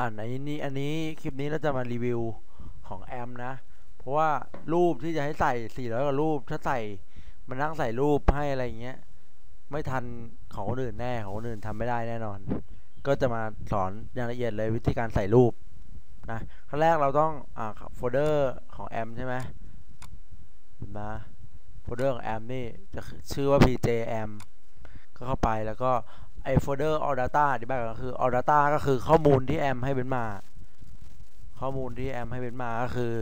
อ่านอันนี้อันนี้คลิปนี้เราจะมารีวิวของแอมนะ เพราะว่ารูปที่จะให้ใส่400กว่ารูป ถ้าใส่มันนั่งใส่รูปให้อะไรเงี้ย ไม่ทันของคนอื่นแน่ของคนอื่นทำไม่ได้แน่นอน ก็จะมาสอนอย่างละเอียดเลยวิธีการใส่รูปนะขั้นแรกเราต้องอ่าโฟลเดอร์ของแอมใช่ไหมเห็นไหมโฟลเดอร์ของแอมนี่จะชื่อว่า pjm ก็เข้าไปแล้วก็ ไอโฟลเดอร์ all data อธิบายก็คือ all data ก็คือข้อมูลที่แอมให้เป็นมา ข้อมูลที่แอมให้เป็นมาก็คือ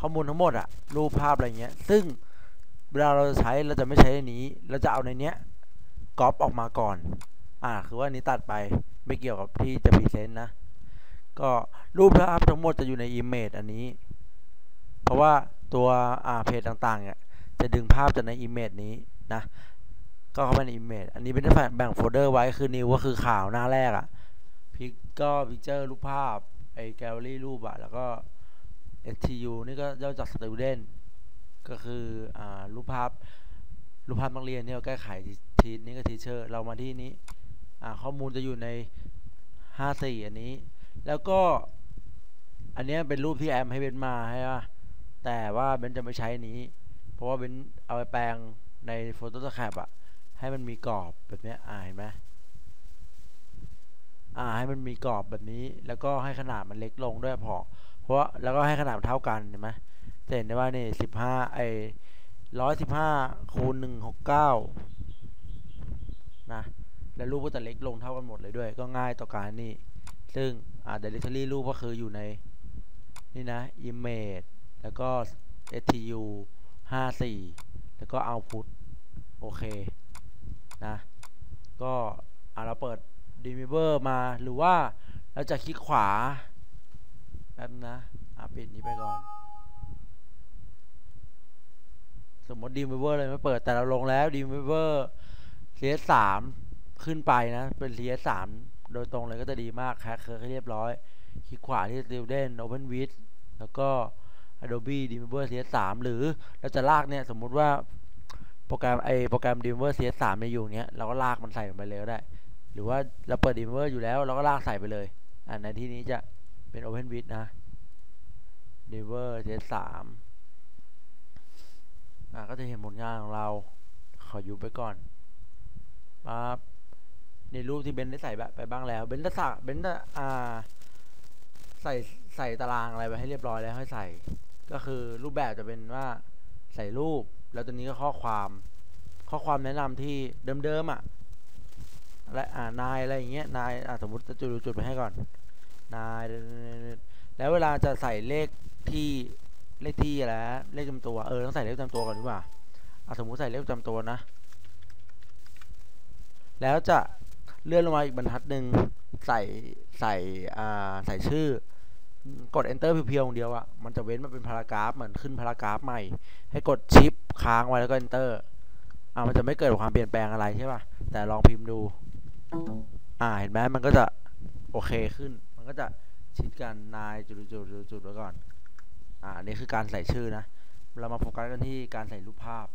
ข้อมูลทั้งหมดอะรูปภาพอะไรเงี้ย ซึ่งเวลาเราจะใช้เราจะไม่ใช้ในนี้ เราจะเอาในเนี้ยก๊อปออกมาก่อน อ่า คือว่านี้ตัดไปไม่เกี่ยวกับที่จะพรีเซนต์นะ ก็รูปภาพทั้งหมดจะอยู่ใน Image อันนี้ เพราะว่าตัวอ่าเพจต่างๆเนี่ยจะดึงภาพจากใน Image นี้นะ ก็เข้าไปใน Image อันนี้เป็นแบ่งโฟลเดอร์ไว้คือ New ก็คือข่าวหน้าแรกอะพิกก็พิกเจอร์รูปภาพไอ้แกลเลอรี่รูปอะแล้วก็ STU นี่ก็ย่อจาก Student ก็คืออ่ารูปภาพรูปภาพนักเรียนที่เราแก้ไขทีนี่ก็ทีเชอร์เรามาที่นี้อ่าข้อมูลจะอยู่ใน 54 อันนี้ แล้วก็อันนี้เป็นรูปที่แอมให้เบนมาให้ว่าแต่ว่าเบนจะไม่ใช้นี้ เพราะว่าเบนเอาไปแปลงใน Photoshop อะ ให้มันมีกรอบแบบนี้อ่าเห็นไหมอ่าให้มันมีกรอบแบบนี้ แล้วก็ให้ขนาดมันเล็กลงด้วยพอ เพราะแล้วก็ให้ขนาดเท่ากันเห็นไหมจะเห็นได้ว่านี่สิบห้าไอร้อยสิบห้าคูณหนึ่งหกเก้านะแล้วรูปก็จะเล็กลงเท่ากันหมดเลยด้วย ก็ง่ายต่อการนี่ ซึ่งอ่า directory รูปก็คืออยู่ใน นี่นะ image แล้วก็ stu 54 แล้วก็ output โอเค นะก็อ่าเราเปิด Dreamweaver มาหรือว่าเราจะคลิกขวาแป๊บนะอะปิดนี้ไปก่อน สมมติ Dreamweaver เลยไม่เปิดแต่เราลงแล้ว Dreamweaver CS3 ขึ้นไปนะ เป็น CS3 โดยตรงเลยก็จะดีมากแคคเคอร์ให้เรียบร้อย คลิกขวาที่ Student Open with แล้วก็ Adobe Dreamweaver CS3 หรือเราจะลากเนี่ย สมมุติว่า โปรแกรมไอโปรแกรม Dreamweaver CS3 เนี่ยอยู่เนี้ยเราก็ลากมันใส่ลงไปเลยก็ได้ หรือว่าเราเปิด Dreamweaver อยู่แล้วเราก็ลากใส่ไปเลยอ่าในที่นี้จะเป็น OpenWidth นะ Dreamweaver CS3 อ่าก็จะเห็นผลงานของเรา ขอยุบไปก่อนปั๊บในรูปที่เบนได้ใส่ไปบ้างแล้ว เบนจะสักเบนจะอ่าใส่ใส่ตารางอะไรไปให้เรียบร้อยแล้วให้ใส่ ก็คือรูปแบบจะเป็นว่าใส่รูป แล้วตัวนี้ก็ข้อความ ข้อความแนะนำที่เดิมๆอะและอ่านายอะไรอย่างเงี้ยนายอ่าสมมติจะจุดจุดไปให้ก่อนนายแล้วเวลาจะใส่เลขที่เลขที่อะไรเลขจำตัวเออต้องใส่เลขจำตัวก่อนดีกว่าอะสมมุติใส่เลขจำตัวนะ แล้วจะเลื่อนลงมาอีกบรรทัดหนึ่งใส่ใส่อ่าใส่ชื่อ กด enter เพียวๆอย่างเดียวอะมันจะเว้นมาเป็นพารากราฟเหมือนขึ้นพารากราฟใหม่ ให้กดชิปค้างไว้แล้วก็ enter อ่ามันจะไม่เกิดความเปลี่ยนแปลงอะไรใช่ป่ะ แต่ลองพิมพ์ดู อ่าเห็นไหมมันก็จะโอเคขึ้น มันก็จะชิดกันนายจุดจุดจุดจุดไว้ก่อน อ่าอันนี้คือการใส่ชื่อนะ เรามาโฟกัสกันที่การใส่รูปภาพ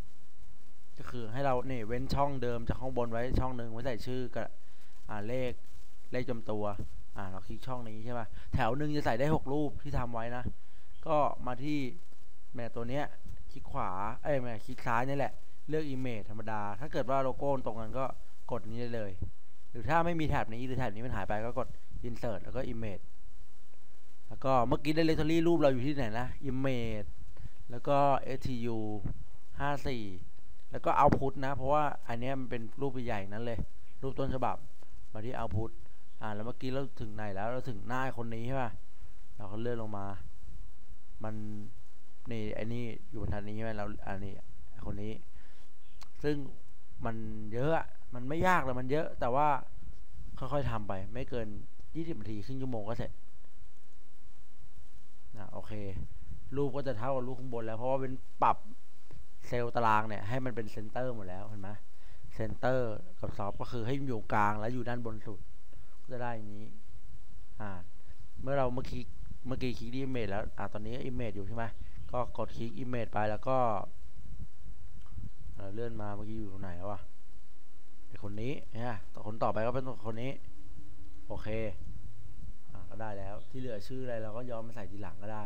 ก็คือให้เราเนี่ยเว้นช่องเดิมจากข้างบนไว้ช่องหนึ่งไว้ใส่ชื่อกับอ่าเลข เลขจำตัว อ่า เราคลิกช่องนี้ใช่ป่ะ แถวหนึ่งจะใส่ได้หกรูปที่ทำไว้นะ ก็มาที่แม่ตัวเนี้ย คลิกขวา เอ้ยแม่คลิกซ้ายนี่แหละ เลือก Image ธรรมดา ถ้าเกิดว่าโลโก้ตรงกันก็กดนี้ได้เลย หรือถ้าไม่มีแถบนี้หรือแถบนี้มันหายไปก็กด Insert แล้วก็ Image แล้วก็เมื่อกี้ Directory รูปเราอยู่ที่ไหนนะ Image แล้วก็ STU 54 แล้วก็ Output นะ เพราะว่าอันนี้มันเป็นรูปใหญ่นั้นเลย รูปต้นฉบับมาที่ Output อ่าแล้วเมื่อกี้เราถึงไหนแล้วเราถึงหน้าคนนี้ใช่ป่ะเราก็เลื่อนลงมา มันนี่ไอ้นี่อยู่บนทันนี้ใช่ไหมเราอันนี้คนนี้ ซึ่งมันเยอะมันไม่ยากเลยมันเยอะ แต่ว่าค่อยๆทำไป ไม่เกิน20นาทีครึ่งชั่วโมงก็เสร็จนะโอเค รูปก็จะเท่ากับรูปข้างบนแล้ว เพราะว่าเป็นปรับเซลล์ตารางเนี่ยให้มันเป็นเซนเตอร์หมดแล้วเห็นไหมเซนเตอร์กับซอฟก็คือให้อยู่กลางแล้วอยู่ด้านบนสุด จะได้อย่างนี้ อ่า เมื่อเราเมื่อกี้เมื่อกี้คลิกที่ image แล้ว อ่าตอนนี้ image อยู่ใช่ไหมก็กดคลิก image ไปแล้วก็เลื่อนมาเมื่อกี้อยู่ตรงไหนแล้ววะไอคนนี้เนี่ยคนต่อไปก็เป็นคนนี้ โอเคอ่าก็ได้แล้วที่เหลือชื่ออะไรเราก็ย้อมมาใส่ทีหลังก็ได้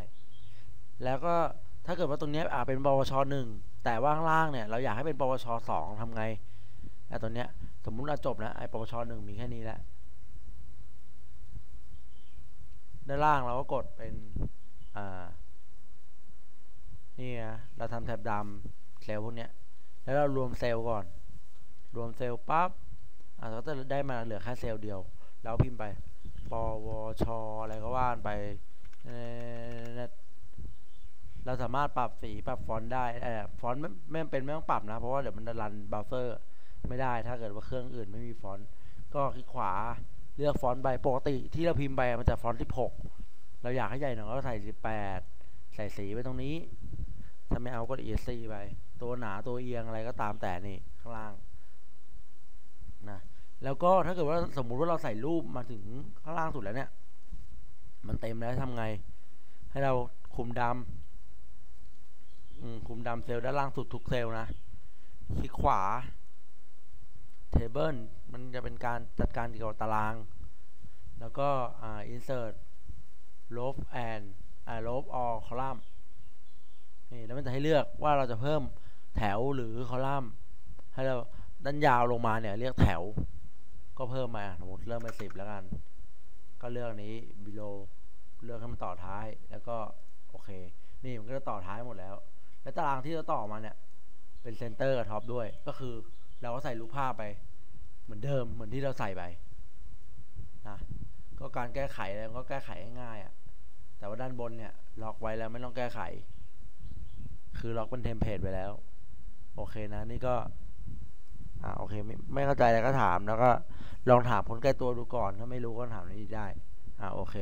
แล้วก็ถ้าเกิดว่าตรงนี้อ่าเป็นปวชหนึ่งแต่ว่างล่างเนี่ยเราอยากให้เป็นปวชสองทำไงไอ้ตัวเนี้ยสมมุติเราจบนะไอ้ปวชหนึ่งมีแค่นี้แหละ ด้านล่างเราก็กดเป็นนี่นะเราทำแท็บดำเซลล์พวกเนี้ยแล้วเรารวมเซลล์ก่อน รวมเซลล์ปั๊บเราก็จะได้มาเหลือแค่เซลล์เดียวแล้วพิมพ์ไปปวชอะไรก็ว่านไป เราสามารถปรับสีปรับฟอนต์ได้เอฟอนต์ไม่ไม่เป็นไม่ต้องปรับนะ เพราะว่าเดี๋ยวมันจะรันเบราว์เซอร์ไม่ได้ถ้าเกิดว่าเครื่องอื่นไม่มีฟอนต์ ก็คลิกขวา เลือกฟอนต์ไปปกติที่เราพิมพ์ไปมันจะฟอนต์16 เราอยากให้ใหญ่หน่อยก็ใส่ 18 ใส่สีไปตรงนี้ ถ้าไม่เอาก็ ESC ไป ตัวหนาตัวเอียงอะไรก็ตามแต่นี่ข้างล่างนะแล้วก็ถ้าเกิดว่าสมมุติว่าเราใส่รูปมาถึงข้างล่างสุดแล้วเนี่ย มันเต็มแล้วทำไง ให้เราคุมดำคุมดำเซลล์ด้านล่างสุดทุกเซลล์นะคลิกขวา Table มันจะเป็นการจัดการเกี่ยวกับตาราง แล้วก็อ่า insert love and อ่า love all column นี่แล้วมันจะให้เลือกว่าเราจะเพิ่มแถวหรือคอลัมน์ ให้เราด้านยาวลงมาเนี่ยเรียกแถว ก็เพิ่มมาสมมติเริ่มไปสิบแล้วกัน ก็เลือกนี้ below เลือกให้มันต่อท้ายแล้วก็โอเค นี่มันก็จะต่อท้ายหมดแล้ว แล้วตารางที่เราต่อมาเนี่ยเป็นเซนเตอร์กับท็อปด้วย ก็คือเราก็ใส่รูปภาพไป เหมือนเดิมเหมือนที่เราใส่ไปนะก็การแก้ไขแล้วก็แก้ไขง่ายๆอะแต่ว่าด้านบนเนี่ยล็อกไว้แล้วไม่ต้องแก้ไข คือล็อกเป็นเทมเพลตไปแล้ว โอเคนะนี่ก็อ่าโอเคไม่ไม่เข้าใจอะไรก็ถามแล้วก็ลองถามคนใกล้ตัวดูก่อนถ้าไม่รู้ก็ถามนี้ได้อ่าโอเค